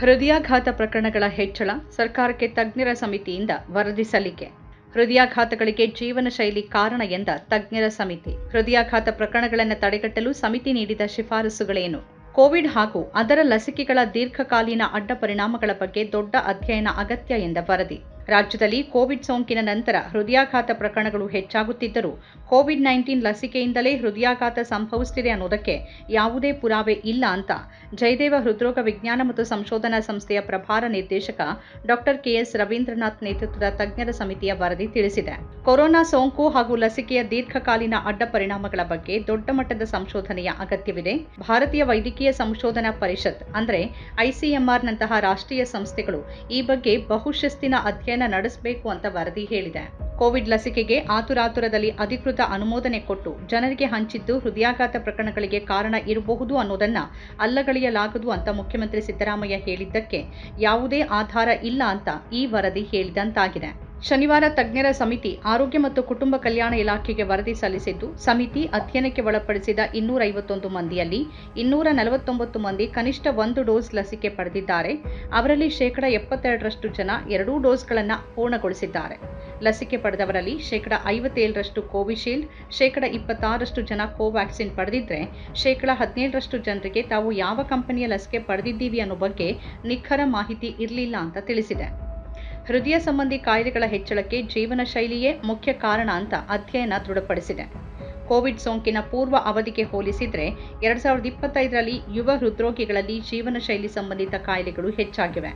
ಹೃದಯಾಘಾತ ಪ್ರಕರಣಗಳ ಹೆಚ್ಚಳ ಸರ್ಕಾರಕ್ಕೆ ತಜ್ಞರ ಸಮಿತಿಯಿಂದ ವರದಿ ಸಲ್ಲಿಕೆ. ಹೃದಯಾಘಾತಗಳಿಗೆ ಜೀವನ ಶೈಲಿ ಕಾರಣ ಎಂದ ತಜ್ಞರ ಸಮಿತಿ. ಹೃದಯಾಘಾತ ಪ್ರಕರಣಗಳನ್ನು ತಡೆಗಟ್ಟಲು ಸಮಿತಿ ನೀಡಿದ ಶಿಫಾರಸುಗಳೇನು? ಕೋವಿಡ್ ಹಾಗೂ ಅದರ ಲಸಿಕೆಗಳ ದೀರ್ಘಕಾಲೀನ ಅಡ್ಡ ಪರಿಣಾಮಗಳ ಬಗ್ಗೆ ದೊಡ್ಡ ಅಧ್ಯಯನ ಅಗತ್ಯ ಎಂದ ವರದಿ. ರಾಜ್ಯದಲ್ಲಿ ಕೋವಿಡ್ ಸೋಂಕಿನ ನಂತರ ಹೃದಯಾಘಾತ ಪ್ರಕರಣಗಳು ಹೆಚ್ಚಾಗುತ್ತಿದ್ದರೂ ಕೋವಿಡ್ ನೈನ್ಟೀನ್ ಲಸಿಕೆಯಿಂದಲೇ ಹೃದಯಾಘಾತ ಸಂಭವಿಸುತ್ತಿದೆ ಅನ್ನೋದಕ್ಕೆ ಯಾವುದೇ ಪುರಾವೆ ಇಲ್ಲ ಅಂತ ಜಯದೇವ ಹೃದ್ರೋಗ ವಿಜ್ಞಾನ ಮತ್ತು ಸಂಶೋಧನಾ ಸಂಸ್ಥೆಯ ಪ್ರಭಾರ ನಿರ್ದೇಶಕ ಡಾಕ್ಟರ್ ಕೆಎಸ್ ರವೀಂದ್ರನಾಥ್ ನೇತೃತ್ವದ ತಜ್ಞರ ಸಮಿತಿಯ ವರದಿ ತಿಳಿಸಿದೆ. ಕೊರೋನಾ ಸೋಂಕು ಹಾಗೂ ಲಸಿಕೆಯ ದೀರ್ಘಕಾಲೀನ ಅಡ್ಡ ಪರಿಣಾಮಗಳ ಬಗ್ಗೆ ದೊಡ್ಡ ಮಟ್ಟದ ಸಂಶೋಧನೆಯ ಅಗತ್ಯವಿದೆ. ಭಾರತೀಯ ವೈದ್ಯಕೀಯ ಸಂಶೋಧನಾ ಪರಿಷತ್, ಅಂದರೆ ಐಸಿಎಂಆರ್ನಂತಹ ರಾಷ್ಟ್ರೀಯ ಸಂಸ್ಥೆಗಳು ಈ ಬಗ್ಗೆ ಬಹುಶಿಸ್ತಿನ ಅಧ್ಯಯನ ನಡೆಸಬೇಕು ಅಂತ ವರದಿ ಹೇಳಿದೆ. ಕೋವಿಡ್ ಲಸಿಕೆಗೆ ಆತುರಾತುರದಲ್ಲಿ ಅಧಿಕೃತ ಅನುಮೋದನೆ ಕೊಟ್ಟು ಜನರಿಗೆ ಹಂಚಿದ್ದು ಹೃದಯಾಘಾತ ಪ್ರಕರಣಗಳಿಗೆ ಕಾರಣ ಇರಬಹುದು ಅನ್ನೋದನ್ನ ಅಲ್ಲಗಳೆಯಲಾಗದು ಅಂತ ಮುಖ್ಯಮಂತ್ರಿ ಸಿದ್ದರಾಮಯ್ಯ ಹೇಳಿದ್ದಕ್ಕೆ ಯಾವುದೇ ಆಧಾರ ಇಲ್ಲ ಅಂತ ಈ ವರದಿ ಹೇಳಿದಂತಾಗಿದೆ. ಶನಿವಾರ ತಜ್ಞರ ಸಮಿತಿ ಆರೋಗ್ಯ ಮತ್ತು ಕುಟುಂಬ ಕಲ್ಯಾಣ ಇಲಾಖೆಗೆ ವರದಿ ಸಲ್ಲಿಸಿದ್ದು, ಸಮಿತಿ ಅಧ್ಯಯನಕ್ಕೆ ಒಳಪಡಿಸಿದ ಇನ್ನೂರ ಐವತ್ತೊಂದು ಮಂದಿಯಲ್ಲಿ ಇನ್ನೂರ ನಲವತ್ತೊಂಬತ್ತು ಮಂದಿ ಕನಿಷ್ಠ ಒಂದು ಡೋಸ್ ಲಸಿಕೆ ಪಡೆದಿದ್ದಾರೆ. ಅವರಲ್ಲಿ ಶೇಕಡ ಎಪ್ಪತ್ತೆರಡರಷ್ಟು ಜನ ಎರಡೂ ಡೋಸ್ಗಳನ್ನು ಪೂರ್ಣಗೊಳಿಸಿದ್ದಾರೆ. ಲಸಿಕೆ ಪಡೆದವರಲ್ಲಿ ಶೇಕಡ ಐವತ್ತೇಳರಷ್ಟು ಕೋವಿಶೀಲ್ಡ್, ಶೇಕಡ ಇಪ್ಪತ್ತಾರಷ್ಟು ಜನ ಕೋವ್ಯಾಕ್ಸಿನ್ ಪಡೆದಿದ್ದರೆ ಶೇಕಡ ಹದಿನೇಳರಷ್ಟು ಜನರಿಗೆ ತಾವು ಯಾವ ಕಂಪನಿಯ ಲಸಿಕೆ ಪಡೆದಿದ್ದೀವಿ ಅನ್ನೋ ಬಗ್ಗೆ ನಿಖರ ಮಾಹಿತಿ ಇರಲಿಲ್ಲ ಅಂತ ತಿಳಿಸಿದೆ. ಹೃದಯ ಸಂಬಂಧಿ ಕಾಯಿಲೆಗಳ ಹೆಚ್ಚಳಕ್ಕೆ ಜೀವನ ಶೈಲಿಯೇ ಮುಖ್ಯ ಕಾರಣ ಅಂತ ಅಧ್ಯಯನ ದೃಢಪಡಿಸಿದೆ. ಕೋವಿಡ್ ಸೋಂಕಿನ ಪೂರ್ವ ಅವಧಿಗೆ ಹೋಲಿಸಿದರೆ ಎರಡು ಸಾವಿರದ ಇಪ್ಪತ್ತೈದರಲ್ಲಿ ಯುವ ಹೃದ್ರೋಗಿಗಳಲ್ಲಿ ಜೀವನ ಶೈಲಿ ಸಂಬಂಧಿತ ಕಾಯಿಲೆಗಳು ಹೆಚ್ಚಾಗಿವೆ.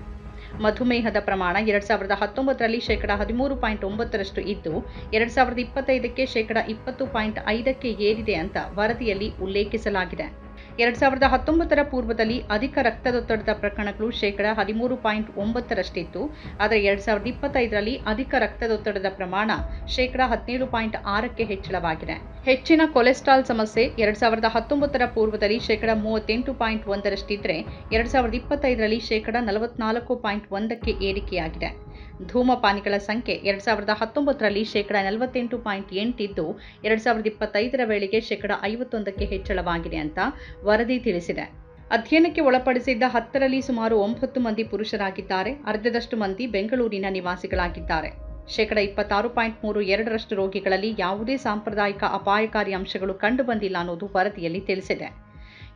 ಮಧುಮೇಹದ ಪ್ರಮಾಣ ಎರಡು ಸಾವಿರದ ಹತ್ತೊಂಬತ್ತರಲ್ಲಿ ಶೇಕಡ ಹದಿಮೂರು ಪಾಯಿಂಟ್ ಒಂಬತ್ತರಷ್ಟು ಇದ್ದು, ಎರಡು ಸಾವಿರದ ಇಪ್ಪತ್ತೈದಕ್ಕೆ ಶೇಕಡ ಇಪ್ಪತ್ತು ಪಾಯಿಂಟ್ ಐದಕ್ಕೆ ಏರಿದೆ ಅಂತ ವರದಿಯಲ್ಲಿ ಉಲ್ಲೇಖಿಸಲಾಗಿದೆ. ಎರಡು ಸಾವಿರದ ಹತ್ತೊಂಬತ್ತರ ಪೂರ್ವದಲ್ಲಿ ಅಧಿಕ ರಕ್ತದೊತ್ತಡದ ಪ್ರಕರಣಗಳು ಶೇಕಡ ಹದಿಮೂರು ಪಾಯಿಂಟ್ ಒಂಬತ್ತರಷ್ಟಿತ್ತು. ಆದರೆ ಎರಡು ಸಾವಿರದ ಇಪ್ಪತ್ತೈದರಲ್ಲಿ ಅಧಿಕ ರಕ್ತದೊತ್ತಡದ ಪ್ರಮಾಣ ಶೇಕಡ ಹದಿನೇಳು ಪಾಯಿಂಟ್ ಆರಕ್ಕೆ ಹೆಚ್ಚಳವಾಗಿದೆ. ಹೆಚ್ಚಿನ ಕೊಲೆಸ್ಟ್ರಾಲ್ ಸಮಸ್ಯೆ ಎರಡು ಸಾವಿರದ ಹತ್ತೊಂಬತ್ತರ ಪೂರ್ವದಲ್ಲಿ ಶೇಕಡ ಮೂವತ್ತೆಂಟು ಪಾಯಿಂಟ್ ಒಂದರಷ್ಟಿದ್ದರೆ ಎರಡು ಸಾವಿರದ ಇಪ್ಪತ್ತೈದರಲ್ಲಿ ಶೇಕಡ ನಲವತ್ನಾಲ್ಕು ಪಾಯಿಂಟ್ ಒಂದಕ್ಕೆ ಏರಿಕೆಯಾಗಿದೆ. ಧೂಮಪಾನಿಗಳ ಸಂಖ್ಯೆ ಎರಡು ಸಾವಿರದ ಹತ್ತೊಂಬತ್ತರಲ್ಲಿ ಶೇಕಡ ನಲವತ್ತೆಂಟು ಪಾಯಿಂಟ್ ಎಂಟಿದ್ದು, ಎರಡು ಸಾವಿರದ ಇಪ್ಪತ್ತೈದರ ವೇಳೆಗೆ ಶೇಕಡ ಐವತ್ತೊಂದಕ್ಕೆ ಹೆಚ್ಚಳವಾಗಿದೆ ಅಂತ ವರದಿ ತಿಳಿಸಿದೆ. ಅಧ್ಯಯನಕ್ಕೆ ಒಳಪಡಿಸಿದ್ದ ಹತ್ತರಲ್ಲಿ ಸುಮಾರು ಒಂಬತ್ತು ಮಂದಿ ಪುರುಷರಾಗಿದ್ದಾರೆ. ಅರ್ಧದಷ್ಟು ಮಂದಿ ಬೆಂಗಳೂರಿನ ನಿವಾಸಿಗಳಾಗಿದ್ದಾರೆ. ಶೇಕಡ ಇಪ್ಪತ್ತಾರು ಪಾಯಿಂಟ್ ಮೂರು ಎರಡರಷ್ಟು ರೋಗಿಗಳಲ್ಲಿ ಯಾವುದೇ ಸಾಂಪ್ರದಾಯಿಕ ಅಪಾಯಕಾರಿ ಅಂಶಗಳು ಕಂಡುಬಂದಿಲ್ಲ ಅನ್ನೋದು ವರದಿಯಲ್ಲಿ ತಿಳಿಸಿದೆ.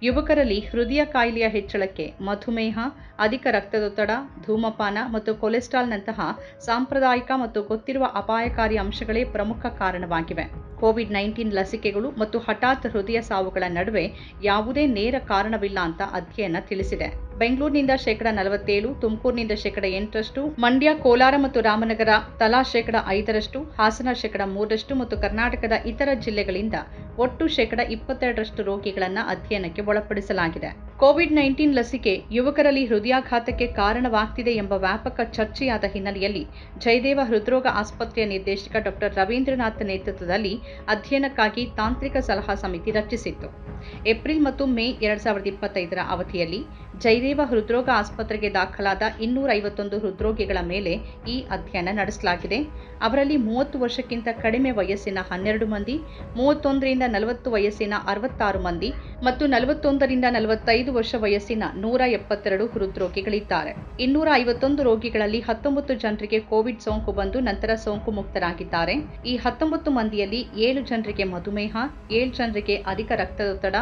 ಯುವಕರಲ್ಲಿ ಹೃದಯ ಕಾಯಿಲೆಯ ಹೆಚ್ಚಳಕ್ಕೆ ಮಧುಮೇಹ, ಅಧಿಕ ರಕ್ತದೊತ್ತಡ ಧೂಮಪಾನ ಮತ್ತು ಕೊಲೆಸ್ಟ್ರಾಲ್ನಂತಹ ಸಾಂಪ್ರದಾಯಿಕ ಮತ್ತು ಗೊತ್ತಿರುವ ಅಪಾಯಕಾರಿ ಅಂಶಗಳೇ ಪ್ರಮುಖ ಕಾರಣವಾಗಿವೆ. ಕೋವಿಡ್ ನೈನ್ಟೀನ್ ಲಸಿಕೆಗಳು ಮತ್ತು ಹಠಾತ್ ಹೃದಯ ಸಾವುಗಳ ನಡುವೆ ಯಾವುದೇ ನೇರ ಕಾರಣವಿಲ್ಲ ಅಂತ ಅಧ್ಯಯನ ತಿಳಿಸಿದೆ. ಬೆಂಗಳೂರಿನಿಂದ ಶೇಕಡ ನಲವತ್ತೇಳು, ತುಮಕೂರಿನಿಂದ ಶೇಕಡ ಎಂಟರಷ್ಟು, ಮಂಡ್ಯ, ಕೋಲಾರ ಮತ್ತು ರಾಮನಗರ, ತಲಾ ಶೇಕಡ ಐದರಷ್ಟು, ಹಾಸನ ಶೇಕಡ ಮೂರರಷ್ಟು ಮತ್ತು ಕರ್ನಾಟಕದ ಇತರ ಜಿಲ್ಲೆಗಳಿಂದ ಒಟ್ಟು ಶೇಕಡ ಇಪ್ಪತ್ತೆರಡರಷ್ಟು ರೋಗಿಗಳನ್ನು ಅಧ್ಯಯನಕ್ಕೆ ಒಳಪಡಿಸಲಾಗಿದೆ. ಕೋವಿಡ್ ನೈನ್ಟೀನ್ ಲಸಿಕೆ ಯುವಕರಲ್ಲಿ ಹೃದಯಾಘಾತಕ್ಕೆ ಕಾರಣವಾಗ್ತಿದೆ ಎಂಬ ವ್ಯಾಪಕ ಚರ್ಚೆಯಾದ ಹಿನ್ನೆಲೆಯಲ್ಲಿ ಜಯದೇವ ಹೃದ್ರೋಗ ಆಸ್ಪತ್ರೆಯ ನಿರ್ದೇಶಕ ಡಾಕ್ಟರ್ ರವೀಂದ್ರನಾಥ್ ನೇತೃತ್ವದಲ್ಲಿ ಅಧ್ಯಯನಕ್ಕಾಗಿ ತಾಂತ್ರಿಕ ಸಲಹಾ ಸಮಿತಿ ರಚಿಸಿತ್ತು. ಏಪ್ರಿಲ್ ಮತ್ತು ಮೇ ಎರಡ್ ಸಾವಿರದ ಇಪ್ಪತ್ತೈದರ ಅವಧಿಯಲ್ಲಿ ಜಯದೇವ ಹೃದ್ರೋಗ ಆಸ್ಪತ್ರೆಗೆ ದಾಖಲಾದ ಇನ್ನೂರ ಐವತ್ತೊಂದು ಹೃದ್ರೋಗಿಗಳ ಮೇಲೆ ಈ ಅಧ್ಯಯನ ನಡೆಸಲಾಗಿದೆ. ಅವರಲ್ಲಿ ಮೂವತ್ತು ವರ್ಷಕ್ಕಿಂತ ಕಡಿಮೆ ವಯಸ್ಸಿನ ಹನ್ನೆರಡು ಮಂದಿ, ಮೂವತ್ತೊಂದರಿಂದ ನಲವತ್ತು ವಯಸ್ಸಿನ ಅರವತ್ತಾರು ಮಂದಿ ಮತ್ತು ನಲವತ್ತೊಂದರಿಂದ ನಲವತ್ತೈದು ವರ್ಷ ವಯಸ್ಸಿನ ನೂರ ಎಪ್ಪತ್ತೆರಡು ಹೃದ್ರೋಗಿಗಳಿದ್ದಾರೆ. ಇನ್ನೂರ ಐವತ್ತೊಂದು ರೋಗಿಗಳಲ್ಲಿ ಹತ್ತೊಂಬತ್ತು ಜನರಿಗೆ ಕೋವಿಡ್ ಸೋಂಕು ಬಂದು ನಂತರ ಸೋಂಕು ಮುಕ್ತರಾಗಿದ್ದಾರೆ. ಈ ಹತ್ತೊಂಬತ್ತು ಮಂದಿಯಲ್ಲಿ ಏಳು ಜನರಿಗೆ ಮಧುಮೇಹ, ಏಳು ಜನರಿಗೆ ಅಧಿಕ ರಕ್ತದೊತ್ತಡ,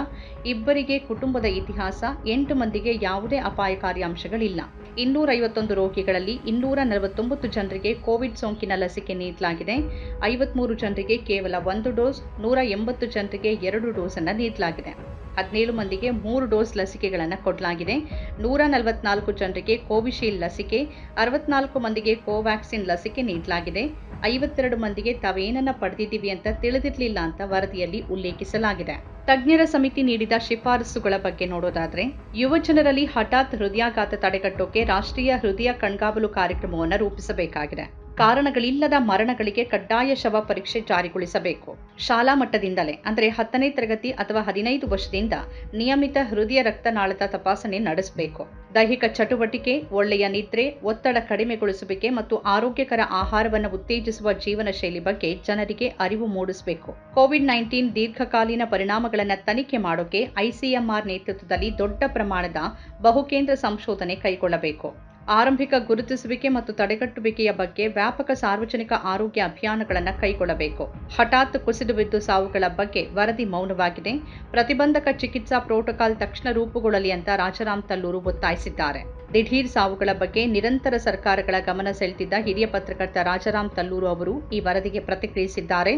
ಇಬ್ಬರಿಗೆ ಕುಟುಂಬದ ಇತಿಹಾಸ, ಎಂಟು ಮಂದಿಗೆ ಯಾವುದೇ ಅಪಾಯಕಾರಿ ಅಂಶಗಳಿಲ್ಲ. ಇನ್ನೂರ ಐವತ್ತೊಂದು ರೋಗಿಗಳಲ್ಲಿ ಇನ್ನೂರ ನಲವತ್ತೊಂಬತ್ತು ಜನರಿಗೆ ಕೋವಿಡ್ ಸೋಂಕಿನ ಲಸಿಕೆ ನೀಡಲಾಗಿದೆ. ಐವತ್ಮೂರು ಜನರಿಗೆ ಕೇವಲ ಒಂದು ಡೋಸ್ ನೂರ ಎಂಬತ್ತು ಜನರಿಗೆ ಎರಡು ಡೋಸ್ ಅನ್ನು ನೀಡಲಾಗಿದೆ. ಹದಿನೇಳು ಮಂದಿಗೆ ಮೂರು ಡೋಸ್ ಲಸಿಕೆಗಳನ್ನು ಕೊಡಲಾಗಿದೆ. ನೂರ ನಲವತ್ನಾಲ್ಕು ಜನರಿಗೆ ಕೋವಿಶೀಲ್ಡ್ ಲಸಿಕೆ, ಅರವತ್ನಾಲ್ಕು ಮಂದಿಗೆ ಕೋವ್ಯಾಕ್ಸಿನ್ ಲಸಿಕೆ ನೀಡಲಾಗಿದೆ. ಐವತ್ತೆರಡು ಮಂದಿಗೆ ತಾವೇನನ್ನ ಪಡೆದಿದ್ದೀವಿ ಅಂತ ತಿಳಿದಿರಲಿಲ್ಲ ಅಂತ ವರದಿಯಲ್ಲಿ ಉಲ್ಲೇಖಿಸಲಾಗಿದೆ. ತಜ್ಞರ ಸಮಿತಿ ನೀಡಿದ ಶಿಫಾರಸುಗಳ ಬಗ್ಗೆ ನೋಡೋದಾದ್ರೆ, ಯುವ ಜನರಲ್ಲಿ ಹಠಾತ್ ಹೃದಯಾಘಾತ ತಡೆಗಟ್ಟೋಕೆ ರಾಷ್ಟ್ರೀಯ ಹೃದಯ ಕಣ್ಗಾವಲು ಕಾರ್ಯಕ್ರಮವನ್ನು ರೂಪಿಸಬೇಕಾಗಿದೆ. ಕಾರಣಗಳಿಲ್ಲದ ಮರಣಗಳಿಗೆ ಕಡ್ಡಾಯ ಶವ ಪರೀಕ್ಷೆ ಜಾರಿಗೊಳಿಸಬೇಕು. ಶಾಲಾ ಮಟ್ಟದಿಂದಲೇ, ಅಂದರೆ ಹತ್ತನೇ ತರಗತಿ ಅಥವಾ ಹದಿನೈದು ವರ್ಷದಿಂದ ನಿಯಮಿತ ಹೃದಯ ರಕ್ತನಾಳದ ತಪಾಸಣೆ ನಡೆಸಬೇಕು. ದೈಹಿಕ ಚಟುವಟಿಕೆ, ಒಳ್ಳೆಯ ನಿದ್ರೆ, ಒತ್ತಡ ಕಡಿಮೆಗೊಳಿಸುವಿಕೆ ಮತ್ತು ಆರೋಗ್ಯಕರ ಆಹಾರವನ್ನು ಉತ್ತೇಜಿಸುವ ಜೀವನ ಶೈಲಿ ಬಗ್ಗೆ ಜನರಿಗೆ ಅರಿವು ಮೂಡಿಸಬೇಕು. ಕೋವಿಡ್ ನೈನ್ಟೀನ್ ದೀರ್ಘಕಾಲೀನ ಪರಿಣಾಮಗಳನ್ನು ತನಿಖೆ ಮಾಡೋಕೆ ಐಸಿಎಂಆರ್ ನೇತೃತ್ವದಲ್ಲಿ ದೊಡ್ಡ ಪ್ರಮಾಣದ ಬಹುಕೇಂದ್ರ ಸಂಶೋಧನೆ ಕೈಗೊಳ್ಳಬೇಕು. ಆರಂಭಿಕ ಗುರುತಿಸುವಿಕೆ ಮತ್ತು ತಡೆಗಟ್ಟುವಿಕೆಯ ಬಗ್ಗೆ ವ್ಯಾಪಕ ಸಾರ್ವಜನಿಕ ಆರೋಗ್ಯ ಅಭಿಯಾನಗಳನ್ನು ಕೈಗೊಳ್ಳಬೇಕು. ಹಠಾತ್ ಕುಸಿದು ಬಿದ್ದು ಸಾವುಗಳ ಬಗ್ಗೆ ವರದಿ ಮೌನವಾಗಿದೆ. ಪ್ರತಿಬಂಧಕ ಚಿಕಿತ್ಸಾ ಪ್ರೋಟೋಕಾಲ್ ತಕ್ಷಣ ರೂಪುಗೊಳ್ಳಲಿ ಅಂತ ರಾಜಾರಾಮ್ ತಲ್ಲೂರು ಒತ್ತಾಯಿಸಿದ್ದಾರೆ. ದಿಢೀರ್ ಸಾವುಗಳ ಬಗ್ಗೆ ನಿರಂತರ ಸರ್ಕಾರಗಳ ಗಮನ ಸೆಳೆದಿದ್ದ ಹಿರಿಯ ಪತ್ರಕರ್ತ ರಾಜಾರಾಮ್ ತಲ್ಲೂರು ಅವರು ಈ ವರದಿಗೆ ಪ್ರತಿಕ್ರಿಯಿಸಿದ್ದಾರೆ.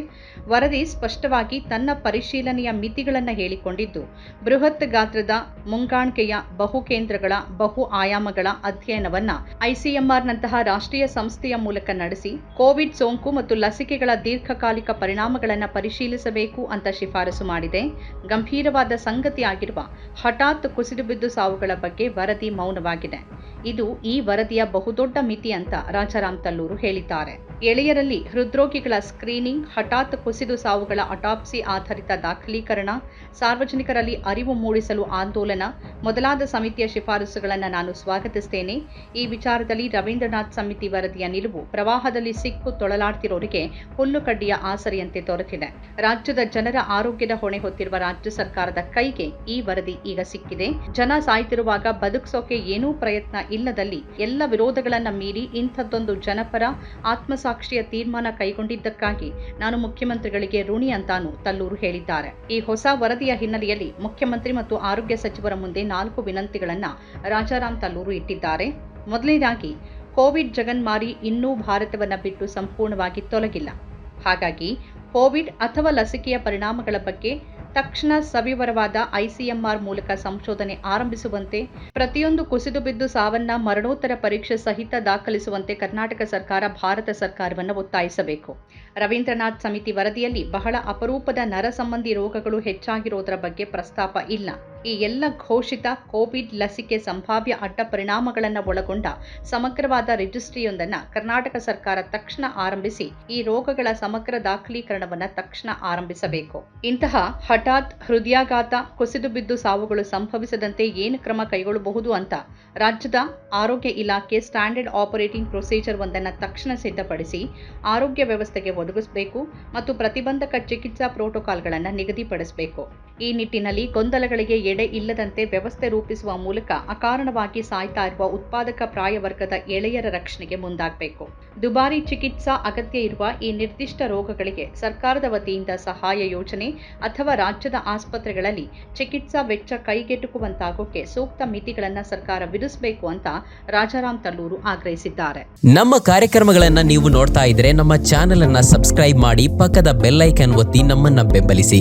ವರದಿ ಸ್ಪಷ್ಟವಾಗಿ ತನ್ನ ಪರಿಶೀಲನೆಯ ಮಿತಿಗಳನ್ನು ಹೇಳಿಕೊಂಡಿದ್ದು, ಬೃಹತ್ ಗಾತ್ರದ ಮುಂಗಾಣಿಕೆಯ ಬಹು ಕೇಂದ್ರಗಳ, ಬಹು ಆಯಾಮಗಳ ಅಧ್ಯಯನವನ್ನ ಐಸಿಎಂಆರ್ನಂತಹ ರಾಷ್ಟ್ರೀಯ ಸಂಸ್ಥೆಯ ಮೂಲಕ ನಡೆಸಿ, ಕೋವಿಡ್ ಸೋಂಕು ಮತ್ತು ಲಸಿಕೆಗಳ ದೀರ್ಘಕಾಲಿಕ ಪರಿಣಾಮಗಳನ್ನು ಪರಿಶೀಲಿಸಬೇಕು ಅಂತ ಶಿಫಾರಸು ಮಾಡಿದೆ. ಗಂಭೀರವಾದ ಸಂಗತಿಯಾಗಿರುವ ಹಠಾತ್ ಕುಸಿದು ಬಿದ್ದು ಸಾವುಗಳ ಬಗ್ಗೆ ವರದಿ ಮೌನವಾಗಿದೆ. ಇದು ಈ ವರದಿಯ ಬಹುದೊಡ್ಡ ಮಿತಿ ಅಂತ ರಾಜಾರಾಮ್ ತಲ್ಲೂರು ಹೇಳಿದ್ದಾರೆ. ಎಳೆಯರಲ್ಲಿ ಹೃದ್ರೋಗಿಗಳ ಸ್ಕ್ರೀನಿಂಗ್, ಹಠಾತ್ ಕುಸಿದು ಸಾವುಗಳ ಅಟಾಪ್ಸಿ ಆಧಾರಿತ ದಾಖಲೀಕರಣ, ಸಾರ್ವಜನಿಕರಲ್ಲಿ ಅರಿವು ಮೂಡಿಸಲು ಆಂದೋಲನ, ಮೊದಲಾದ ಸಮಿತಿಯ ಶಿಫಾರಸುಗಳನ್ನು ನಾನು ಸ್ವಾಗತಿಸುತ್ತೇನೆ ಈ ವಿಚಾರದಲ್ಲಿ ರವೀಂದ್ರನಾಥ್ ಸಮಿತಿ ವರದಿಯ ನಿಲುವು ಪ್ರವಾಹದಲ್ಲಿ ಸಿಕ್ಕು ತೊಳಲಾಡ್ತಿರೋರಿಗೆ ಹುಲ್ಲುಕಡ್ಡಿಯ ಆಸರೆಯಂತೆ ದೊರಕಿದೆ ರಾಜ್ಯದ ಜನರ ಆರೋಗ್ಯದ ಹೊಣೆ ಹೊತ್ತಿರುವ ರಾಜ್ಯ ಸರ್ಕಾರದ ಕೈಗೆ ಈ ವರದಿ ಈಗ ಸಿಕ್ಕಿದೆ. ಜನ ಸಾಯ್ತಿರುವಾಗ ಬದುಕ್ಸೋಕೆ ಏನೂ ಪ್ರಯತ್ನ ಇಲ್ಲದಲ್ಲಿ ಎಲ್ಲ ವಿರೋಧಗಳನ್ನ ಮೀರಿ ಇಂಥದ್ದೊಂದು ಜನಪರ ಆತ್ಮಸಾಕ್ಷಿಯ ತೀರ್ಮಾನ ಕೈಗೊಂಡಿದ್ದಕ್ಕಾಗಿ ನಾನು ಮುಖ್ಯಮಂತ್ರಿಗಳಿಗೆ ಋಣಿ ಅಂತಾನು ತಲ್ಲೂರು ಹೇಳಿದ್ದಾರೆ. ಈ ಹೊಸ ವರದಿಯ ಹಿನ್ನೆಲೆಯಲ್ಲಿ ಮುಖ್ಯಮಂತ್ರಿ ಮತ್ತು ಆರೋಗ್ಯ ಸಚಿವರ ಮುಂದೆ ನಾಲ್ಕು ವಿನಂತಿಗಳನ್ನು ರಾಜಾರಾಮ್ ತಲ್ಲೂರು ಇಟ್ಟಿದ್ದಾರೆ. ಮೊದಲನೇದಾಗಿ, ಕೋವಿಡ್ ಜಗನ್ಮಾರಿ ಇನ್ನೂ ಭಾರತವನ್ನ ಬಿಟ್ಟು ಸಂಪೂರ್ಣವಾಗಿ ತೊಲಗಿಲ್ಲ. ಹಾಗಾಗಿ, ಕೋವಿಡ್ ಅಥವಾ ಲಸಿಕೆಯ ಪರಿಣಾಮಗಳ ಬಗ್ಗೆ ತಕ್ಷಣ ಸವಿವರವಾದ ಐಸಿಎಂಆರ್ ಮೂಲಕ ಸಂಶೋಧನೆ ಆರಂಭಿಸುವಂತೆ, ಪ್ರತಿಯೊಂದು ಕುಸಿದು ಬಿದ್ದು ಸಾವನ್ನ ಮರಣೋತ್ತರ ಪರೀಕ್ಷೆ ಸಹಿತ ದಾಖಲಿಸುವಂತೆ ಕರ್ನಾಟಕ ಸರ್ಕಾರ, ಭಾರತ ಸರ್ಕಾರವನ್ನು ಒತ್ತಾಯಿಸಬೇಕು. ರವೀಂದ್ರನಾಥ್ ಸಮಿತಿ ವರದಿಯಲ್ಲಿ ಬಹಳ ಅಪರೂಪದ ನರ ಸಂಬಂಧಿ ರೋಗಗಳು ಹೆಚ್ಚಾಗಿರೋದರ ಬಗ್ಗೆ ಪ್ರಸ್ತಾಪ ಇಲ್ಲ. ಈ ಎಲ್ಲ ಘೋಷಿತ ಕೋವಿಡ್ ಲಸಿಕೆ ಸಂಭಾವ್ಯ ಅಡ್ಡ ಪರಿಣಾಮಗಳನ್ನು ಒಳಗೊಂಡ ಸಮಗ್ರವಾದ ರಿಜಿಸ್ಟ್ರಿಯೊಂದನ್ನು ಕರ್ನಾಟಕ ಸರ್ಕಾರ ತಕ್ಷಣ ಆರಂಭಿಸಿ, ಈ ರೋಗಗಳ ಸಮಗ್ರ ದಾಖಲೀಕರಣವನ್ನು ತಕ್ಷಣ ಆರಂಭಿಸಬೇಕು. ಇಂತಹ ಹಠಾತ್ ಹೃದಯಾಘಾತ, ಕುಸಿದು ಬಿದ್ದು ಸಾವುಗಳು ಸಂಭವಿಸದಂತೆ ಏನು ಕ್ರಮ ಕೈಗೊಳ್ಳಬಹುದು ಅಂತ ರಾಜ್ಯದ ಆರೋಗ್ಯ ಇಲಾಖೆ ಸ್ಟ್ಯಾಂಡರ್ಡ್ ಆಪರೇಟಿಂಗ್ ಪ್ರೊಸೀಜರ್ ಒಂದನ್ನು ತಕ್ಷಣ ಸಿದ್ಧಪಡಿಸಿ ಆರೋಗ್ಯ ವ್ಯವಸ್ಥೆಗೆ ಒದಗಿಸಬೇಕು ಮತ್ತು ಪ್ರತಿಬಂಧಕ ಚಿಕಿತ್ಸಾ ಪ್ರೋಟೋಕಾಲ್ಗಳನ್ನು ನಿಗದಿಪಡಿಸಬೇಕು. ಈ ನಿಟ್ಟಿನಲ್ಲಿ ಗೊಂದಲಗಳಿಗೆ ಎಡೆ ಇಲ್ಲದಂತೆ ವ್ಯವಸ್ಥೆ ರೂಪಿಸುವ ಮೂಲಕ ಅಕಾರಣವಾಗಿ ಸಾಯ್ತಾ ಇರುವ ಉತ್ಪಾದಕ ಪ್ರಾಯವರ್ಗದ ಎಳೆಯರ ರಕ್ಷಣೆಗೆ ಮುಂದಾಗಬೇಕು. ದುಬಾರಿ ಚಿಕಿತ್ಸಾ ಅಗತ್ಯ ಇರುವ ಈ ನಿರ್ದಿಷ್ಟ ರೋಗಗಳಿಗೆ ಸರ್ಕಾರದ ವತಿಯಿಂದ ಸಹಾಯ ಯೋಜನೆ ಅಥವಾ ರಾಜ್ಯದ ಆಸ್ಪತ್ರೆಗಳಲ್ಲಿ ಚಿಕಿತ್ಸಾ ವೆಚ್ಚ ಕೈಗೆಟುಕುವಂತಾಗೋಕೆ ಸೂಕ್ತ ಮಿತಿಗಳನ್ನು ಸರ್ಕಾರ ವಿಧಿಸಬೇಕು ಅಂತ ರಾಜಾರಾಮ್ ತಲ್ಲೂರು ಆಗ್ರಹಿಸಿದ್ದಾರೆ. ನಮ್ಮ ಕಾರ್ಯಕ್ರಮಗಳನ್ನು ನೀವು ನೋಡ್ತಾ ಇದ್ರೆ ನಮ್ಮ ಚಾನೆಲ್ ಅನ್ನ ಸಬ್ಸ್ಕ್ರೈಬ್ ಮಾಡಿ ಪಕ್ಕದ ಬೆಲ್ಲೈಕನ್ ಒತ್ತಿ ನಮ್ಮನ್ನ ಬೆಂಬಲಿಸಿ.